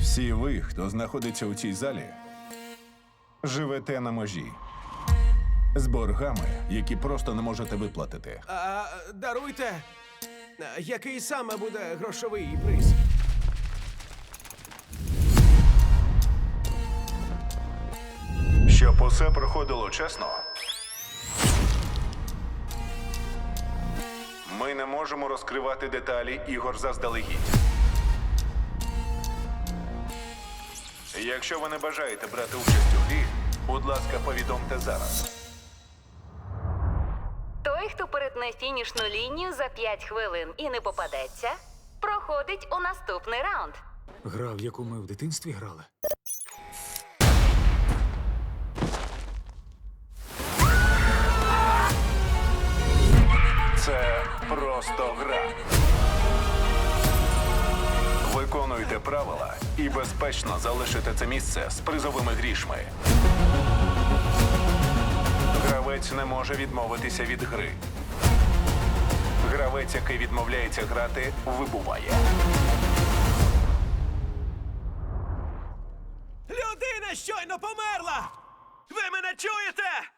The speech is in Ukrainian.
Всі ви, хто знаходиться у цій залі, живете на межі з боргами, які просто не можете виплатити. А, даруйте. Який саме буде грошовий приз? Щоб усе проходило чесно. Ми не можемо розкривати деталі ігор заздалегідь. Якщо ви не бажаєте брати участь у грі, будь ласка, повідомте зараз. Той, хто перетне фінішну лінію за 5 хвилин і не попадеться, проходить у наступний раунд. Гра, в яку ми в дитинстві грали. Це просто гра. Правила і безпечно залишите це місце з призовими грішми. Гравець не може відмовитися від гри. Гравець, який відмовляється грати, вибуває. Людина щойно померла! Ви мене чуєте?